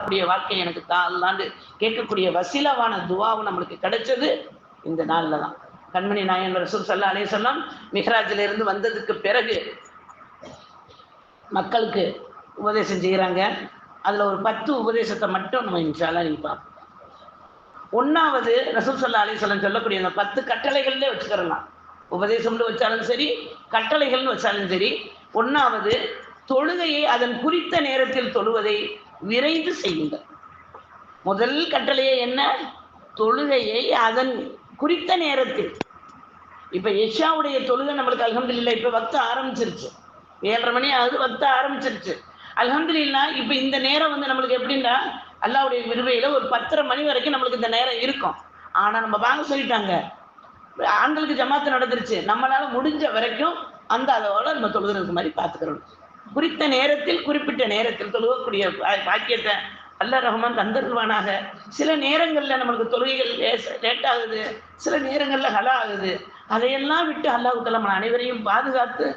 கூடிய வாழ்க்கை எனக்கு தான் அல்லாண்டு கேட்கக்கூடிய வசீலவான துவாவும் நம்மளுக்கு கிடைச்சது இந்த நாளில் தான். கண்மணி நாயன் ரசூல் சல்லா அலே சொல்லாம் மிஹ்ராஜில் இருந்து வந்ததுக்கு பிறகு மக்களுக்கு உபதேசம் செய்கிறாங்க அதில் ஒரு பத்து உபதேசத்தை மட்டும் நம்ம இன்ஷாலாம் நீங்க ஒன்றாவது ரசூல் சல்லா சொல்லம் சொல்லக்கூடிய அந்த பத்து கட்டளைகள்லேயே வச்சுக்கிறலாம். உபதேசம்னு வச்சாலும் சரி கட்டளைகள்னு வச்சாலும் சரி. ஒன்றாவது தொழுகையை அதன் குறித்த நேரத்தில் தொழுவதை விரைந்து செய்யுங்கள். முதல் கட்டளையே என்ன? தொழுகையை அதன் குறித்த நேரத்தில். இப்போ எஷாவுடைய தொழுகை நம்மளுக்கு அல்ஹம்துலில்லாஹ் இப்போ வக்த ஆரம்பிச்சிருச்சு. ஏழரை மணி ஆகுது வக்த ஆரம்பிச்சிருச்சு. அல்ஹம்துலில்லாஹ் இப்போ இந்த நேரம் வந்து நம்மளுக்கு எப்படின்னா அல்லாவுடைய விருவையில் ஒரு பத்தரை மணி வரைக்கும் நம்மளுக்கு இந்த நேரம் இருக்கும். ஆனால் நம்ம வாங்க சொல்லிட்டாங்க. ஆண்களுக்கு ஜமாத்து நடந்துருச்சு. நம்மளால முடிஞ்ச வரைக்கும் அந்த அதோட நம்ம தொழுகிறதுக்கு மாதிரி பார்த்துக்கிறோம் குறித்த நேரத்தில் குறிப்பிட்ட நேரத்தில் தொழுகக்கூடிய பாக்கியத்தை அல்ல ரஹ்மான் தந்தருவானாக சில நேரங்களில் நம்மளுக்கு தொழுகைகள் லேட் ஆகுது சில நேரங்களில் ஹலா ஆகுது அதையெல்லாம் விட்டு அல்லாஹுக்கு நம்ம அனைவரையும் பாதுகாத்து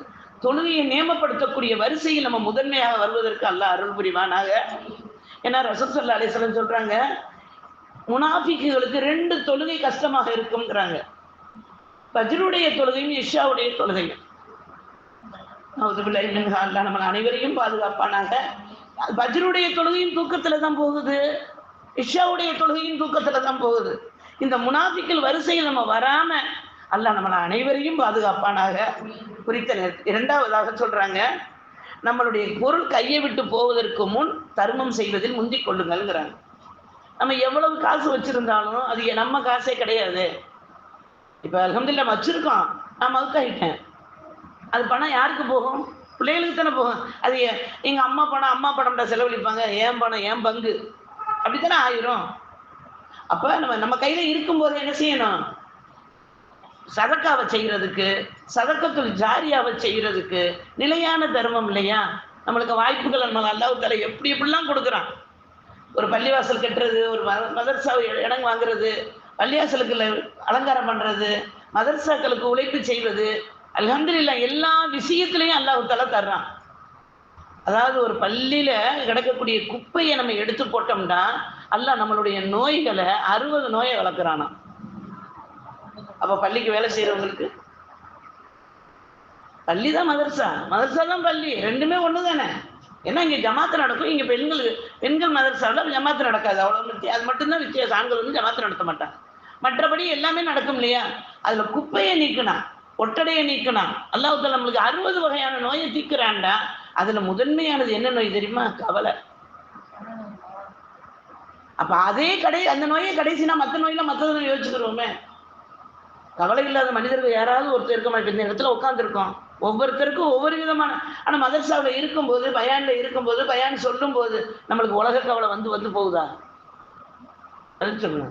தொழுகையை நியமப்படுத்தக்கூடிய வரிசையில் நம்ம முதன்மையாக வருவதற்கு அல்லாஹ் அருள் புரிவானாக. ஏன்னா ரசூல் சல்லா அலிஸ்லம் சொல்றாங்க முனாஃபிக்குகளுக்கு ரெண்டு தொழுகை கஷ்டமாக இருக்குங்கிறாங்க பஜ்ருடைய தொழுகையும் இஷாவுடைய தொழுகையும். நம்ம அனைவரையும் பாதுகாப்பானாங்க பஜ்ருடைய தொழுகையும் தூக்கத்துல தான் போகுது. இஷாவுடைய தொழுகையும் தூக்கத்துல தான் போகுது. இந்த முனாஃபிக்கள் வரிசையில் நம்ம வராம அல்ல நம்மளை அனைவரையும் பாதுகாப்பானாக. குறித்த இரண்டாவதாக சொல்றாங்க நம்மளுடைய பொருள் கையை விட்டு போவதற்கு முன் தர்மம் செய்வதில் முந்திக் கொள்ளுங்கள்ங்கிறாங்க. நம்ம எவ்வளவு காசு வச்சிருந்தாலும் அது நம்ம காசே கிடையாது. இப்போ அலமதுல்லா வச்சிருக்கோம். நான் மதுக்காயிட்டேன் அது பணம் யாருக்கு போகும்? பிள்ளைகளுக்கு தானே போகும். அது எ- எங்க அம்மா பணம் அம்மா பணம்டா செலவழிப்பாங்க. ஏன் பணம் ஏன் பங்கு? அப்படித்தானே ஆயிரும். அப்ப நம்ம நம்ம கையில இருக்கும்போது என்ன செய்யணும்? சதக்காவை செய்யறதுக்கு சதக்கத்துள் ஜாரியாவை செய்யறதுக்கு நிலையான தர்மம் இல்லையா? நம்மளுக்கு வாய்ப்புகள் நம்ம அல்லாஹ் எப்படி எப்படிலாம் கொடுக்குறான்? ஒரு பள்ளிவாசல் கட்டுறது ஒரு மதர்சா மதர்சாவை இடம் வாங்குறது பள்ளிவாசலுக்கு அலங்காரம் பண்றது மதர்சாக்களுக்கு உழைப்பு செய்வது அல்ஹம்துலில்லாஹ் எல்லா விஷயத்துலையும் அல்லாஹ் தலை தர்றான். அதாவது ஒரு பள்ளியில கிடக்கக்கூடிய குப்பையை நம்ம எடுத்து போட்டோம்னா அல்லாஹ் நம்மளுடைய நோய்களை அறுபது நோயை வளர்க்குறானா? அப்ப பள்ளிக்கு வேலை செய்யறவங்களுக்கு பள்ளி தான் மதர்சா. மதர்சா தான் பள்ளி. ரெண்டுமே ஒன்று தானே ஏன்னா இங்கே ஜமாத்து நடக்கும். இங்கே பெண்கள் பெண்கள் மதர்சாவில் ஜமாத்து நடக்காது. அவ்வளோ வித்தியா அது மட்டும்தான் வித்தியாசம். ஆண்கள் வந்து ஜமாத்து நடத்த மாட்டாங்க. மற்றபடி எல்லாமே நடக்கும் இல்லையா? அதில் குப்பையை நீக்கினா ஒட்டடையை நீக்கணும். அல்லாஹ் நம்மளுக்கு அறுபது வகையான நோயை தீக்குறான்டா அதுல முதன்மையானது என்ன நோய் தெரியுமா? கவலை. அப்போ அதே கடை அந்த நோயை கடைசினா மற்ற நோயில மற்றதை யோசிச்சுக்கிறோமே கவலை இல்லாத மனிதர்கள் யாராவது ஒருத்தர் இருக்க மாதிரி இந்த இடத்துல உட்காந்துருக்கோம் ஒவ்வொருத்தருக்கும் ஒவ்வொரு விதமான ஆனா மதர்சாவில் இருக்கும்போது பயான்ல இருக்கும்போது பயான் சொல்லும் போது நம்மளுக்கு உலக கவலை வந்து வந்து போகுதா? அது சொல்லுங்க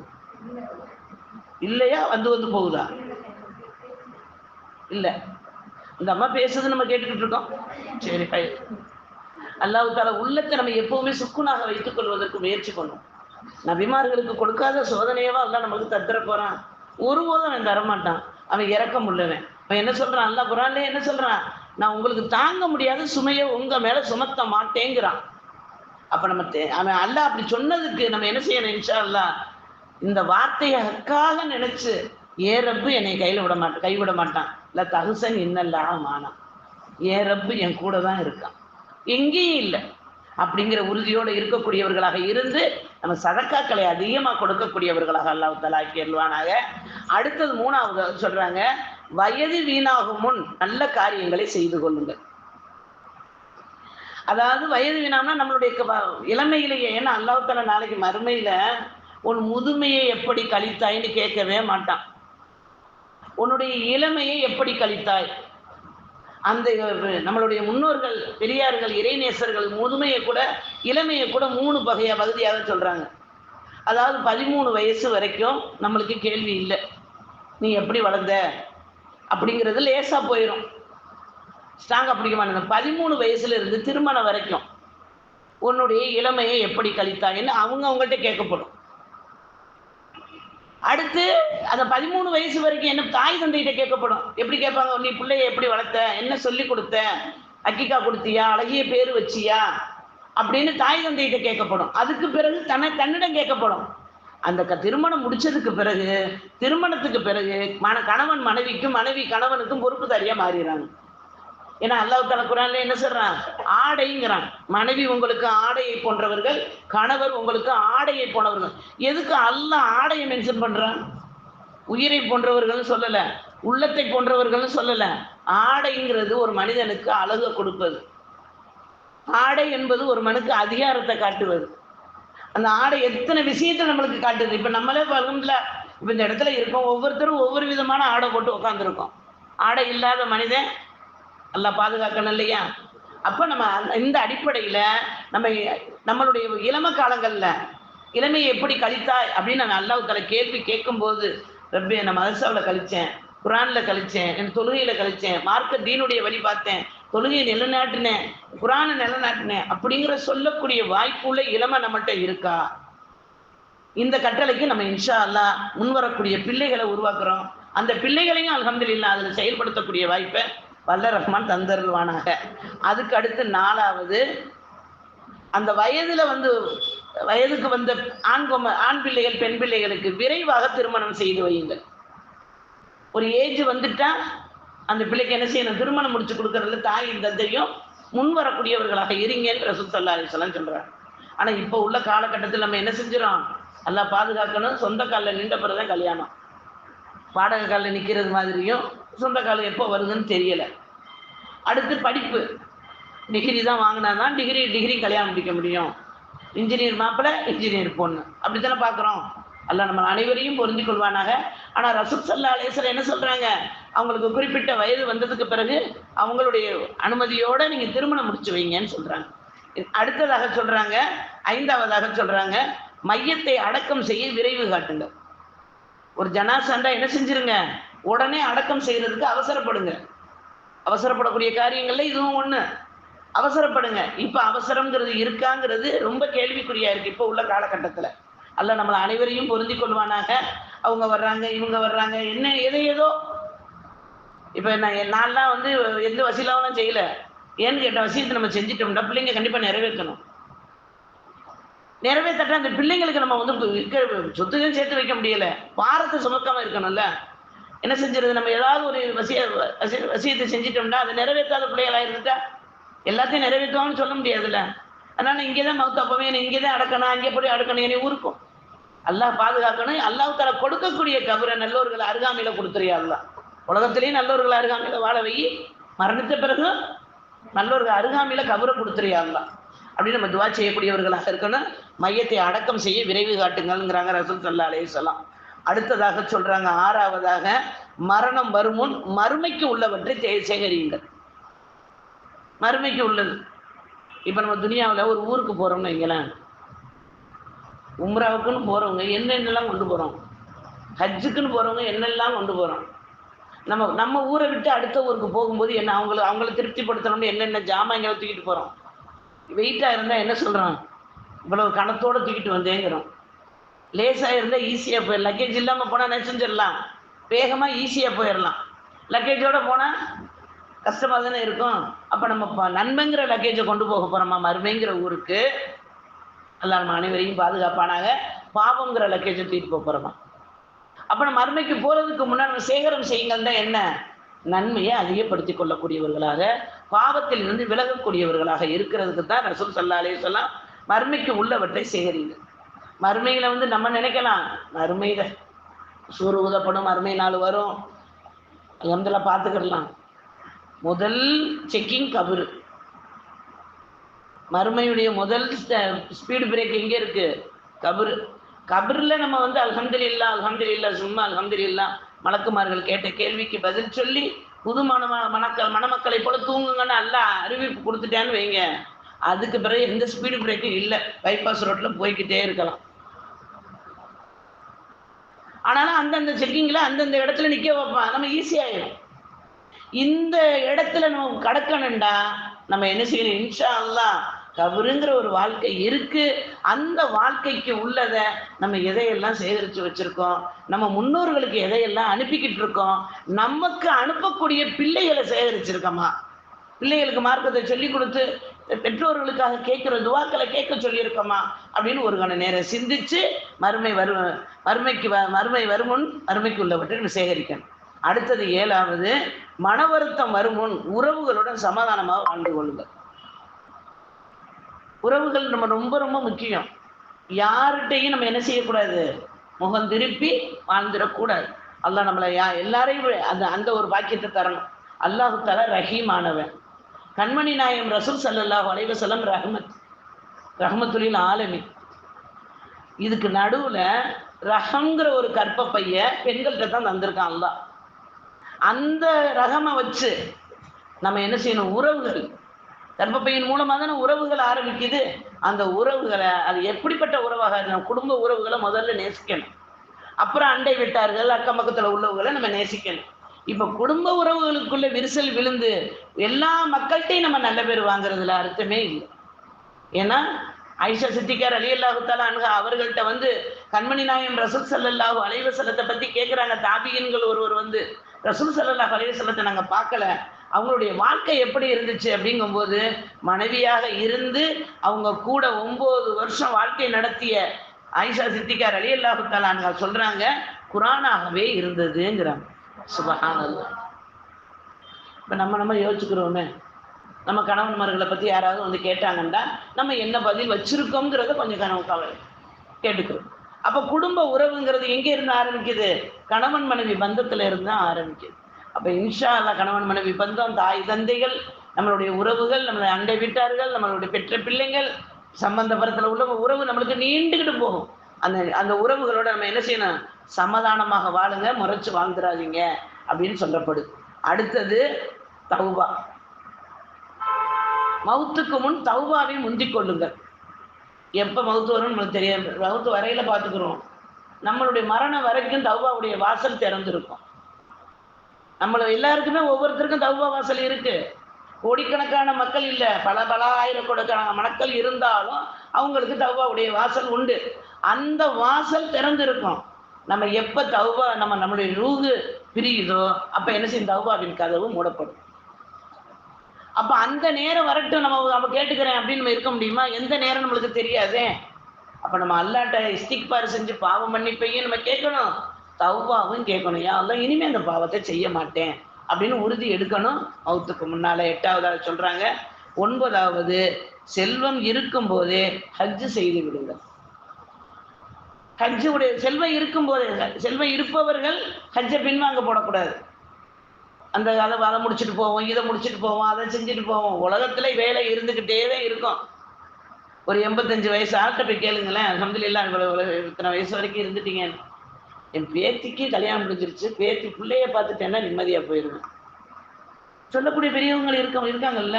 இல்லையா? வந்து வந்து போகுதா? இல்லை. இந்த அம்மா பேசுறது நம்ம கேட்டுக்கிட்டு இருக்கோம். சரி பை அல்லாஹ் தால உள்ளத்தை நம்ம எப்பவுமே சுக்குனாக வைத்துக் கொள்வதற்கு முயற்சி பண்ணும். நபிமார்களுக்கு கொடுக்காத சோதனையவா அல்லா நமக்கு தத்துற போறான். ஒருபோதும் அவன் தரமாட்டான். அவன் இறக்கம் உள்ளவன். அவன் என்ன சொல்றான்? அல்லா குரான்ல என்ன சொல்றான்? நான் உங்களுக்கு தாங்க முடியாத சுமையை உங்க மேல சுமத்த மாட்டேங்கிறான். அப்ப நம்ம தே- அவன் அல்லாஹ் அப்படி சொன்னதுக்கு நம்ம என்ன செய்யணும் இன்ஷா அல்லாஹ்? இந்த வார்த்தையை ஹக்காக நினைச்சு ஏ ரப்பு என்னை கையில் விட மாட்டான் கைவிட மாட்டான் இல்லை தகுசன் இன்னல்லாம் மானான் ஏ ரப்பு என் கூட தான் இருக்கான். எங்கேயும் இல்லை. அப்படிங்கிற உறுதியோடு இருக்கக்கூடியவர்களாக இருந்து நம்ம சதக்காக்களை அதிகமாக கொடுக்கக்கூடியவர்களாக அல்லாஹ் தலாக்கி அல்வானாக அடுத்தது மூணாவது சொல்றாங்க வயது வீணாகும் முன் நல்ல காரியங்களை செய்து கொள்ளுங்கள். அதாவது வயது வீணாம்னா நம்மளுடைய க- இளமையிலேயே ஏன்னா அல்லாஹ் நாளைக்கு மறுமையில உன் முதுமையை எப்படி கழித்தாய்ன்னு கேட்கவே மாட்டான். உன்னுடைய இளமையை எப்படி கழித்தாய்? அந்த நம்மளுடைய முன்னோர்கள் பெரியார்கள் இறைநேசர்கள் முதுமையை கூட இளமையை கூட மூணு வகையாக பகுதியாக சொல்றாங்க. அதாவது பதிமூணு வயசு வரைக்கும் நம்மளுக்கு கேள்வி இல்லை. நீ எப்படி வளர்ந்த? அப்படிங்கிறது லேசாக போயிடும் ஸ்ட்ராங்காக பிடிக்க மாட்டேங்க பதிமூணு வயசுல இருந்து திருமணம் வரைக்கும் உன்னுடைய இளமையை எப்படி கழித்தாய்ன்னு அவங்க அவங்கள்ட்ட கேட்கப்படும். அடுத்து அந்த பதிமூணு வயசு வரைக்கும் என்ன தாய் தந்தைகிட்ட கேட்கப்படும். எப்படி கேட்பாங்க? நீ பிள்ளைய எப்படி வளர்த்த? என்ன சொல்லி கொடுத்த? அக்கிக்கா கொடுத்தியா? அழகிய பேர் வச்சியா? அப்படின்னு தாய் தந்தையிட்ட கேட்கப்படும். அதுக்கு பிறகு தன தன்னிடம் கேட்கப்படும். அந்த க திருமணம் முடிச்சதுக்கு பிறகு திருமணத்துக்கு பிறகு மன கணவன் மனைவிக்கும் மனைவி கணவனுக்கும் பொறுப்புதாரியா மாறிடுறாங்க. ஏன்னா அல்லாஹ் தலா குரான்ல என்ன சொல்றான்? ஆடைங்கிறான். மனைவி உங்களுக்கு ஆடையை போன்றவர்கள் கணவர் உங்களுக்கு ஆடையை போனவர்கள். எதுக்கு அல்லாஹ் ஆடையை மென்ஷன் பண்றான்? உயிரை போன்றவர்கள் சொல்லல. உள்ளத்தை போன்றவர்கள் சொல்லல. ஆடைங்கிறது ஒரு மனிதனுக்கு அழகு கொடுப்பது. ஆடை என்பது ஒரு மனுக்கு அதிகாரத்தை காட்டுவது. அந்த ஆடை எத்தனை விஷயத்தை நம்மளுக்கு காட்டுது? இப்ப நம்மளே பகுந்துல இப்ப இந்த இடத்துல இருக்கோம். ஒவ்வொருத்தரும் ஒவ்வொரு விதமான ஆடை போட்டு உட்காந்துருக்கோம் ஆடை இல்லாத மனிதன் எல்லாம் பாதுகாக்கணும் இல்லையா? அப்போ நம்ம அந்த- இந்த அடிப்படையில் நம்ம நம்மளுடைய இளம காலங்களில் இளமையை எப்படி கழித்தாய் அப்படின்னு நான் அல்லாஹ் கேள்வி கேட்கும்போது ரப்பே நான் அரசாவில் கழித்தேன் குரானில் கழித்தேன் என் தொழுகையில் கழித்தேன் மார்க்க தீனுடைய வழி பார்த்தேன் தொழுகையை நிலைநாட்டினேன் குரானை நிலைநாட்டினேன் அப்படிங்கிற சொல்லக்கூடிய வாய்ப்புள்ள இளமை நம்மகிட்ட இருக்கா? இந்த கட்டளைக்கு நம்ம இன்ஷா அல்லாஹ் முன்வரக்கூடிய பிள்ளைகளை உருவாக்குறோம். அந்த பிள்ளைகளையும் அல்ஹம்துலில்லாஹ் அதில் செயல்படுத்தக்கூடிய வாய்ப்பை வல்ல ரஹ்மான் தந்தருள்வானாக. அதுக்கு அடுத்து நாலாவது அந்த வயதில் வந்து வயதுக்கு வந்த ஆண் பொம்ம ஆண் பிள்ளைகள் பெண் பிள்ளைகளுக்கு விரைவாக திருமணம் செய்து வையுங்கள். ஒரு ஏஜ் வந்துட்டா அந்த பிள்ளைக்கு என்ன செய்யணும்? திருமணம் முடிச்சு கொடுக்கறதுல தாயும் தந்தையும் முன் வரக்கூடியவர்களாக இருங்கன்னு ரசூல் சல்லா அலிஸ்லாம் சொல்றாங்க இப்போ உள்ள காலகட்டத்தில் நம்ம என்ன செஞ்சிடோம் நல்லா பாதுகாக்கணும். சொந்த காலில் நின்ற பிறகுதான் கல்யாணம். வாடகை காலில் நிற்கிறது மாதிரியும் சொந்த காலம் எப்போ வருதுன்னு தெரியலை. அடுத்து படிப்பு. டிகிரி தான் வாங்கினா தான் டிகிரி டிகிரி கல்யாணம் முடிக்க முடியும். இன்ஜினியர் மாப்பிள்ளை இன்ஜினியர் பொண்ணு. அப்படித்தானே பார்க்குறோம். அல்ல நம்ம அனைவரையும் புரிஞ்சு கொள்வானாக. ஆனால் ரசூல் சல்லா அலேசர் என்ன சொல்கிறாங்க அவங்களுக்கு குறிப்பிட்ட வயது வந்ததுக்கு பிறகு அவங்களுடைய அனுமதியோடு நீங்கள் திருமணம் முடிச்சு வைங்கன்னு சொல்கிறாங்க அடுத்ததாக சொல்கிறாங்க ஐந்தாவதாக சொல்கிறாங்க மையத்தை அடக்கம் செய்ய விரைவு காட்டுங்க ஒரு ஜனாசண்டா என்ன செஞ்சிருங்க? உடனே அடக்கம் செய்யறதுக்கு அவசரப்படுங்க. அவசரப்படக்கூடிய காரியங்கள்ல இதுவும் ஒண்ணு. அவசரப்படுங்க. இப்ப அவசரம்ங்கிறது இருக்காங்கிறது ரொம்ப கேள்விக்குறியா இருக்கு இப்ப உள்ள காலகட்டத்துல. அல்ல நம்மளை அனைவரையும் பொருந்தி கொள்வானாக. அவங்க வர்றாங்க இவங்க வர்றாங்க என்ன எதை ஏதோ. இப்ப நான் நான்லாம் வந்து எந்த வசீலாவும் செய்யல. ஏன்னு கேட்ட வசியத்தை நம்ம செஞ்சிட்டோம்னா பிள்ளைங்க கண்டிப்பா நிறைவேற்றணும். நிறைவேற்ற அந்த பிள்ளைங்களுக்கு நம்ம வந்து இருக்க சொத்துக்கும் சேர்த்து வைக்க முடியல. பாரத்தை சுமக்காம இருக்கணும்ல. என்ன செஞ்சிருது? நம்ம ஏதாவது ஒரு வசிய வசி- வசியத்தை செஞ்சிட்டோம்னா அதை நிறைவேற்றாத பிள்ளைகளாக இருந்துட்டா எல்லாத்தையும் நிறைவேற்றுவாங்கன்னு சொல்ல முடியாதுல்ல? அதனால இங்கே தான் மவுத்து அப்பவே இங்கே தான் அடக்கணும் அங்கே போய் அடக்கணும் என்னை ஊருக்கும். அல்லாஹ் பாதுகாக்கணும். அல்லாஹ் தர கொடுக்கக்கூடிய கபரை நல்லோர்கள் அருகாமையில கொடுத்துறியா அல்லாஹ். உலகத்திலேயே நல்லோர்கள் அருகாமையில வாழ வை. மரணித்த பிறகு நல்லோர்கள் அருகாமையில கபரை கொடுத்துறியா அல்லாஹ். அப்படின்னு நம்ம துவா செய்யக்கூடியவர்களாக இருக்கணும். மையத்தை அடக்கம் செய்ய விரைவு காட்டுங்கள்ங்கிறாங்க ரசூல் சல்லா சொல்லலாம் அடுத்ததாக சொல்றாங்க ஆறாவதாக மரணம் வருமுன் மறுமைக்கு உள்ளவற்றை தே- சேகரியுங்கள். மறுமைக்கு உள்ளது. இப்போ நம்ம துனியாவில் ஒரு ஊருக்கு போகிறோம்னு வைங்களேன். உம்ராவுக்குன்னு போகிறவங்க என்னென்னலாம் கொண்டு போகிறோம் ஹஜ்ஜுக்குன்னு போகிறவங்க என்னெல்லாம் கொண்டு போகிறோம் நம்ம நம்ம ஊரை விட்டு அடுத்த ஊருக்கு போகும்போது என்ன அவங்கள அவங்கள திருப்திப்படுத்தணும்னு என்னென்ன ஜாமான்களை தூக்கிட்டு போகிறோம் வெயிட்டாக இருந்தால் என்ன சொல்கிறோம் இவ்வளவு கணத்தோடு தூக்கிட்டு வந்தேங்கிறோம். லேசாக இருந்தால் ஈஸியாக போயிடலாம். லக்கேஜ் இல்லாமல் போனால் என்ன வேகமாக ஈஸியாக போயிடலாம். லக்கேஜோடு போனால் கஷ்டமாக தானே இருக்கும். அப்போ நம்ம ப- நன்மைங்கிற லக்கேஜை கொண்டு போக போகிறோமா மருமைங்கிற ஊருக்கு. அல்ல நம்ம அனைவரையும் பாதுகாப்பானாக. பாவங்கிற லக்கேஜை தூக்கிட்டு போக போகிறோமா அப்போ நம்ம மருமைக்கு போகிறதுக்கு முன்னாடி நம்ம சேகரம் செய்யுங்கள்னா என்ன? நன்மையை அதிகப்படுத்தி கொள்ளக்கூடியவர்களாக பாவத்தில் இருந்து விலகக்கூடியவர்களாக இருக்கிறதுக்கு தான் ரசூல் சல்லா சொல்லலாம் மருமைக்கு உள்ளவற்றை சேகரிங்க மறுமையில வந்து நம்ம நினைக்கலாம். மறுமையில சூறு ஊதப்படும் மறுமை நாள் வரும். அலமதுல்லா பார்த்துக்கிடலாம். முதல் செக்கிங் கபரு. மறுமையுடைய முதல் ஸ்பீடு பிரேக் எங்கே இருக்கு? கபரு. கபரில் நம்ம வந்து அல்ஹம்துலில்லா இல்லா சும்மா அல்ஹம்துலில்லா. மலக்குமார்கள் கேட்ட கேள்விக்கு பதில் சொல்லி புது மன மணக்கள் மணமக்களை போல தூங்குங்கன்னு எல்லாம் அறிவிப்பு கொடுத்துட்டேன்னு வைங்க. அதுக்கு பிறகு எந்த ஸ்பீடு பிரேக்கும் இல்லை. பைபாஸ் ரோட்டில் போய்கிட்டே இருக்கலாம். ஆனாலும் அந்தந்த செக்கிங்கில் அந்தந்த இடத்துல நிற்க வைப்பான் நம்ம ஈஸியாயிடும் இந்த இடத்துல நம்ம கடக்கணும்டா நம்ம என்ன செய்யணும்? இன்ஷா அல்லாஹ் கபருங்கிற ஒரு வாழ்க்கை இருக்கு. அந்த வாழ்க்கைக்கு உள்ளதை நம்ம எதையெல்லாம் சேகரித்து வச்சிருக்கோம்? நம்ம முன்னோர்களுக்கு எதையெல்லாம் அனுப்பிக்கிட்டு இருக்கோம்? நமக்கு அனுப்பக்கூடிய பிள்ளைகளை சேகரிச்சிருக்கோமா? பிள்ளைகளுக்கு மார்க்கத்தை சொல்லி கொடுத்து பெற்றோர்களுக்காக கேட்குற துவாக்களை கேட்க சொல்லியிருக்கோமா? அப்படின்னு ஒரு கண நேரம் சிந்திச்சு மறுமை வரு மறுமைக்கு வ மறுமை வருமுன் மறுமைக்கு உள்ளவற்றை நம்ம சேகரிக்கணும். அடுத்தது ஏழாவது மன வருத்தம் வருமுன் உறவுகளுடன் சமாதானமாக வாழ்ந்து கொள்ளுங்கள். உறவுகள் நம்ம ரொம்ப ரொம்ப முக்கியம். யார்கிட்டையும் நம்ம என்ன செய்யக்கூடாது? முகம் திருப்பி வாழ்ந்துடக்கூடாது. அல்லாஹ் நம்மளை யா எல்லாரையும் அந்த அந்த ஒரு பாக்கியத்தை தரணும். அல்லாஹு தலா ரஹீமானவன் கண்மணி நாயம் ரசூல் ஸல்லல்லாஹு அலைஹி ரஹமத். ரஹமத்துலின் ஆலமி இதுக்கு நடுவில் ரஹம்ங்கிற ஒரு கற்பப்பைய பெண்கள்கிட்ட தான் தந்திருக்கான் அல்லாஹ். அந்த ரகமை வச்சு நம்ம என்ன செய்யணும்? உறவுகள். கர்ப்பப்பையின் மூலமாக தானே உறவுகள் ஆரம்பிக்குது. அந்த உறவுகளை அது எப்படிப்பட்ட உறவாக இருக்கணும் குடும்ப உறவுகளை முதல்ல நேசிக்கணும். அப்புறம் அண்டை விட்டார்கள் அக்கம் பக்கத்தில் உள்ளவர்களை நம்ம நேசிக்கணும். இப்போ குடும்ப உறவுகளுக்குள்ள விரிசல் விழுந்து எல்லா மக்கள்கிட்டையும் நம்ம நல்ல பேர் வாங்குறதுல அர்த்தமே இல்லை. ஏன்னா ஐஷா சித்திகார் அலி அல்லாஹுத்தாலா அணுக அவர்கள்ட்ட வந்து கண்மணி நாயம் ரசூல் சல்லல்லாஹு அலைவ செல்லத்தை பத்தி கேட்குறாங்க தாபியன்கள் ஒருவர் வந்து ரசூல் சல்லாஹ் அலைவ செல்லத்தை நாங்கள் பார்க்கல அவங்களுடைய வாழ்க்கை எப்படி இருந்துச்சு அப்படிங்கும்போது மனைவியாக இருந்து அவங்க கூட ஒன்பது வருஷம் வாழ்க்கை நடத்திய ஐஷா சித்திகார் அலி அல்லாஹுத்தாலா அணுக சொல்றாங்க குரானாகவே இருந்ததுங்கிறாங்க. சுபஹானல்லாஹ் இப்போ நம்ம நம்ம யோசிச்சுக்கிறோமே. நம்ம கணவன்மார்களை பற்றி யாராவது வந்து கேட்டாங்கன்னா நம்ம என்ன பதில் வச்சிருக்கோங்கிறத கொஞ்சம் கனவு கவலை கேட்டுக்கிறோம். அப்போ குடும்ப உறவுங்கிறது எங்கே இருந்து ஆரம்பிக்குது? கணவன் மனைவி பந்தத்தில் இருந்து தான் ஆரம்பிக்குது. அப்போ இன்ஷா அல்லாஹ் கணவன் மனைவி பந்தம் தாய் தந்தைகள் நம்மளுடைய உறவுகள் நம்மளுடைய அண்டை வீட்டார்கள் நம்மளுடைய பெற்ற பிள்ளைங்கள் சம்பந்தபுரத்தில் உள்ள உறவு நம்மளுக்கு நீண்டுக்கிட்டு போகும். அந்த அந்த உறவுகளோட நம்ம என்ன செய்யணும்? சமாதானமாக வாழுங்க முறைச்சு வாழ்ந்துடாதீங்க அப்படின்னு சொல்லப்படுது. அடுத்தது தௌபா. மவுத்துக்கு முன் தௌபாவை முந்திக் கொள்ளுங்கள். எப்போ மவுத்து வரும்னு நமக்கு தெரியாது. மவுத்து வரையில பார்த்துக்கிறோம். நம்மளுடைய மரணம் வரைக்கும் தௌபாவுடைய வாசல் திறந்திருக்கும். நம்மள எல்லாருக்குமே ஒவ்வொருத்தருக்கும் தௌபா வாசல் இருக்கு. கோடிக்கணக்கான மக்கள் இல்லை. பல பல ஆயிரக்கணக்கான மக்கள் இருந்தாலும் அவங்களுக்கு தௌபாவுடைய வாசல் உண்டு. அந்த வாசல் திறந்திருக்கும். நம்ம எப்போ தௌபா நம்ம நம்மளுடைய ரூகு பிரியுதோ அப்போ என்ன செய்யும்? தௌபாவின் கதவு மூடப்படும். அப்போ அந்த நேரம் வரட்டும் நம்ம நம்ம கேட்டுக்கிறேன் அப்படின்னு நம்ம இருக்க முடியுமா? எந்த நேரம் நம்மளுக்கு தெரியாதே. அப்போ நம்ம அல்லாட்ட இஸ்திக்பார் செஞ்சு பாவம் மன்னிப்பையும் நம்ம கேட்கணும். தௌபாவும் கேட்கணும். யா அல்லாஹ் இனிமேல் அந்த பாவத்தை செய்ய மாட்டேன். அப்படின்னு உறுதி எடுக்கணும். மௌத்துக்கு முன்னால் எட்டாவதாக சொல்கிறாங்க ஒன்பதாவது செல்வம் இருக்கும் போதே ஹஜ்ஜு செய்து விடுங்கள். ஹஜ்ஜுடைய செல்வம் இருக்கும்போது செல்வம் இருப்பவர்கள் ஹஜ்ஜை பின்வாங்க போடக்கூடாது. அந்த அதை அதை முடிச்சுட்டு போவோம் இதை முடிச்சுட்டு போவோம் அதை செஞ்சுட்டு போவோம். உலகத்துல வேலை இருந்துக்கிட்டே தான் இருக்கும். ஒரு எண்பத்தஞ்சு வயசு ஆகிட்ட போய் கேளுங்களேன். அல்ஹம்துலில்லாஹ் இவ்வளோ இத்தனை வயசு வரைக்கும் இருந்துட்டீங்க. என் பேத்திக்கு கல்யாணம் முடிஞ்சிருச்சு. பேத்தி பிள்ளைய பார்த்துட்டேன்னா நிம்மதியாக போயிடுவேன் சொல்லக்கூடிய பெரியவங்க இருக்க இருக்காங்கல்ல?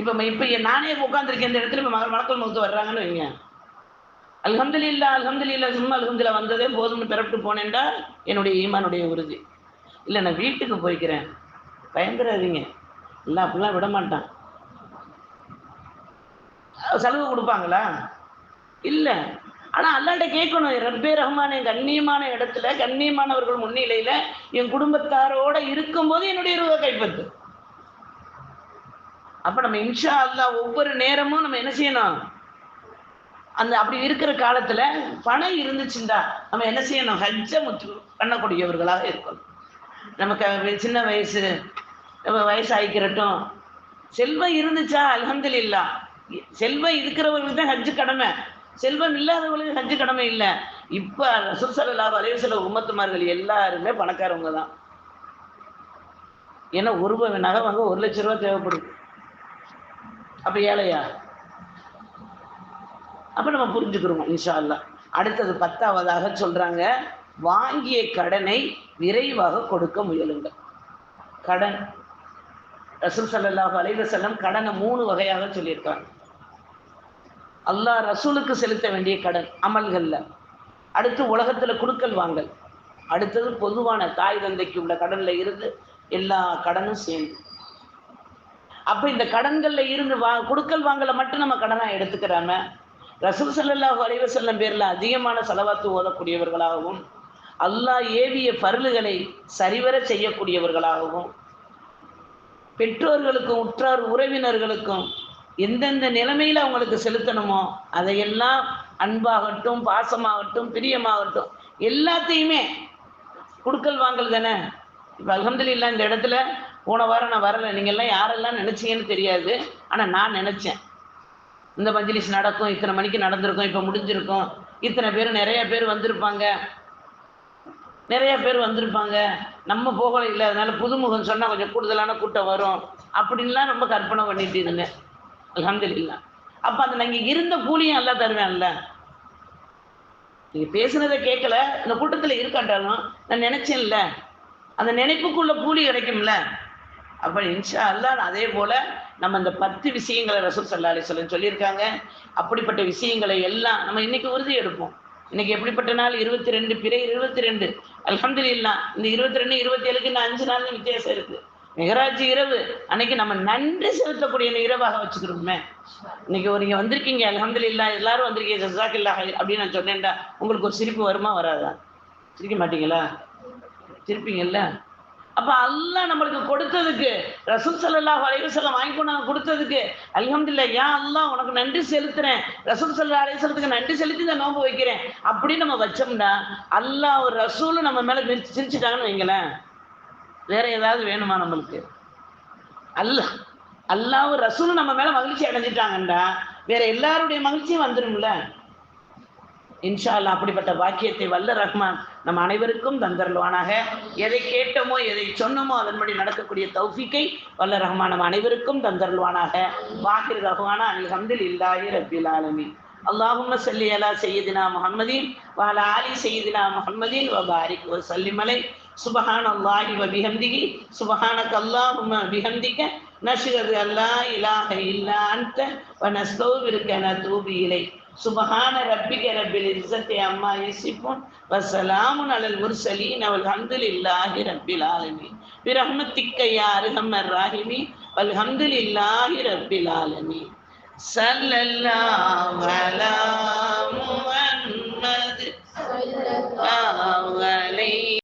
இப்போ இப்போ நானே உட்காந்துருக்கேன் இந்த இடத்துல இப்போ மகள் மணக்கள் முகத்து வர்றாங்கன்னு வைங்க. அல்ஹம்துலில்லா அல்ஹம்துலில்லா சும்மா அல்ஹம்துலில்லா வந்ததே போதும்னு பிறப்பிட்டு போனேன்டா என்னுடைய ஈமானுடைய உறுதி. இல்லை நான் வீட்டுக்கு போய்க்கிறேன். பயந்துடாதீங்க இல்லை அப்படிலாம் விட மாட்டான் செலவு கொடுப்பாங்களா? இல்லை. ஆனால் அல்லாண்ட கேட்கணும் ரப்பே ரஹ்மான் என் கண்ணியமான இடத்துல கண்ணியமானவர்கள் முன்னிலையில் என் குடும்பத்தாரோட இருக்கும்போது என்னுடைய ரூபா கைப்பற்று. அப்போ நம்ம இன்ஷா அல்லா ஒவ்வொரு நேரமும் நம்ம என்ன செய்யணும்? அந்த அப்படி இருக்கிற காலத்துல பணம் இருந்துச்சுண்டா நம்ம என்ன செய்யணும்? ஹஜ்ஜ முத்து பண்ணக்கூடியவர்களாக இருக்கணும். நமக்கு சின்ன வயசு நம்ம வயசு ஆகிக்கிறட்டும் செல்வம் இருந்துச்சா? அல்ஹம்துலில்லா. செல்வம் இருக்கிறவங்களுக்கு தான் ஹஜ்ஜு கடமை. செல்வம் இல்லாதவங்களுக்கு ஹஜ்ஜு கடமை இல்லை. இப்போ ரசூசல்லாஹ் அலைவசல உம்மத்துமார்கள் எல்லாருமே பணக்காரவங்க தான். ஏன்னா ஒரு ரூபாய் நகை வாங்க ஒரு லட்ச ரூபா தேவைப்படுது. அப்போ ஏழையா? அப்போ நம்ம புரிஞ்சுக்கிறோம் இன்ஷா அல்லாஹ் அடுத்தது பத்தாவதாக சொல்கிறாங்க வாங்கிய கடனை விரைவாக கொடுக்க முயலுங்கள். கடன் ரசூல் சல்லாஹ் அலைவசல்லம் கடனை மூணு வகையாக சொல்லியிருக்காங்க. அல்லாஹ் ரசூலுக்கு செலுத்த வேண்டிய கடன் அமல்களில். அடுத்து உலகத்துல குடுக்கல் வாங்கல். அடுத்தது பொதுவான தாய் தந்தைக்கு உள்ள கடனில் இருந்து எல்லா கடனும் சேர்ந்து. அப்போ இந்த கடன்களில் இருந்து வா குடுக்கல் வாங்கலை மட்டும் நம்ம கடனாக எடுத்துக்கிறாம ரசூல் சல்லாஹ் அலைஹி வஸல்லம் பேரில் அதிகமான செலவாத்து ஓதக்கூடியவர்களாகவும் அல்லாஹ் ஏவிய பருளுகளை சரிவர செய்யக்கூடியவர்களாகவும் பெற்றோர்களுக்கும் உற்றார் உறவினர்களுக்கும் எந்தெந்த நிலைமையில் அவங்களுக்கு செலுத்தணுமோ அதையெல்லாம் அன்பாகட்டும் பாசமாகட்டும் பிரியமாகட்டும் எல்லாத்தையுமே குடுக்கல் வாங்கல் தானே? இப்போ அலமதுல்லா இந்த இடத்துல போன வாரம் நான் வரலை. நீங்கள்லாம் யாரெல்லாம் நினச்சிங்கன்னு தெரியாது. ஆனால் நான் நினச்சேன். இந்த மஜ்லிஸ் நடக்கும் இத்தனை மணிக்கு நடந்திருக்கும் இப்போ முடிஞ்சிருக்கும். இத்தனை பேர் நிறைய பேர் வந்திருப்பாங்க. நிறைய பேர் வந்திருப்பாங்க. நம்ம போகலை இல்லை. அதனால புதுமுகம் சொன்னால் கொஞ்சம் கூடுதலான கூட்டம் வரும். அப்படின்லாம் ரொம்ப கற்பனை பண்ணிட்டு இருந்தேன். அலமதுல்லா அப்போ அந்த நாங்கள் இருந்த கூலியும் எல்லாம் தருவேன்ல. நீங்கள் பேசுனதை கேட்கல. இந்த கூட்டத்தில் இருக்காட்டாலும் நான் நினச்சேன்ல. அந்த நினைப்புக்குள்ள கூலி கிடைக்கும்ல. அப்போ இன்ஷா அல்லா அதே போல் நம்ம இந்த பத்து விஷயங்களை ரசூல் சல்லா சொல்லு சொல்லியிருக்காங்க. அப்படிப்பட்ட விஷயங்களை எல்லாம் நம்ம இன்னைக்கு உறுதி எடுப்போம். இன்னைக்கு எப்படிப்பட்ட நாள்? இருபத்தி ரெண்டு பிறை இருபத்தி ரெண்டு அல்ஹம்துலில்லாஹ் இந்த இருபத்தி ரெண்டு இருபத்தி ஏழுக்கு இன்னும் அஞ்சு நாள் வித்தியாசம் இருக்கு. மெகராஜ் இரவு அன்னைக்கு நம்ம நன்றி செலுத்தக்கூடிய இந்த இரவாக வச்சுக்கிறோமே இன்னைக்கு ஒரு நீங்க வந்திருக்கீங்க அல்ஹம்துலில்லாஹ் எல்லாரும் வந்திருக்கீங்க ஜசாக் இல்லா அப்படின்னு நான் சொன்னேன்டா. உங்களுக்கு ஒரு சிரிப்பு வருமா வராதா? சிரிக்க மாட்டீங்களா? சிரிப்பீங்கல்ல? அப்ப அல்ல நம்மளுக்கு கொடுத்ததுக்கு ரசூல் சல்லா அலைவசல்லம் வாங்கி கொண்டாந்து கொடுத்ததுக்கு அல்ஹம்துலில்லாஹ் ஏன் அல்லாஹ் உனக்கு நன்றி செலுத்துறேன். ரசூல் சல்லா அலைவசலத்துக்கு நன்றி செலுத்தி இந்த நோம்பு வைக்கிறேன். அப்படின்னு நம்ம வச்சோம்னா அல்லா ஒரு ரசூலும் நம்ம மேல சிரிச்சுட்டாங்கன்னு வைங்களேன். வேற ஏதாவது வேணுமா நம்மளுக்கு? அல்லாஹ் அல்லாஹ் ரசூலும் நம்ம மேல மகிழ்ச்சி அடைஞ்சிட்டாங்கண்டா வேற எல்லாருடைய மகிழ்ச்சியும் வந்துடும்ல இன்ஷா அல்லா அப்படிப்பட்ட வாக்கியத்தை வல்ல ரஹ்மான் நம் அனைவருக்கும் தந்தருள்வானாக. எதை கேட்டோமோ எதை சொன்னோமோ அதன்படி நடக்கக்கூடிய தௌஃபிக்கை வல்ல ரஹ்மான் அனைவருக்கும் தந்தருள்வானாக. வாக்கிர் ரஹ்வானா அனில் ஹம்தில் இல்லாஹி ரபில் ஆலமி அல்லாஹும் சல்லி அலா செய்யதினா முகமதீன் வால ஆலி செய்யதினா முகமதீன் வபாரிக் ஒரு சல்லிமலை சுபஹான் அல்லாஹி வபிஹந்திகி சுபஹானக் அல்லாஹும் அபிஹந்திக்க நஷ்ரது அல்லா இலாக இல்லா அன்ட வ நஸ்தௌ ந தூபி இலை சுபஹான ரப்பிக ரப்பில் இஸ்ஸத்தை அம்மா யசிஃபுன் வசலாமுன் அலல் முர்சலீன் அவல் ஹம்துலில்லாஹி ரப்பில் ஆலமீன். பிரஹ்மத்திக்க யா அர்ஹமர் ராஹிமீன் வல் ஹம்துலில்லாஹி ரப்பில் ஆலமீன். சல்லல்லாஹு அலா முஹம்மது. சல்லல்லாஹு அலைஹி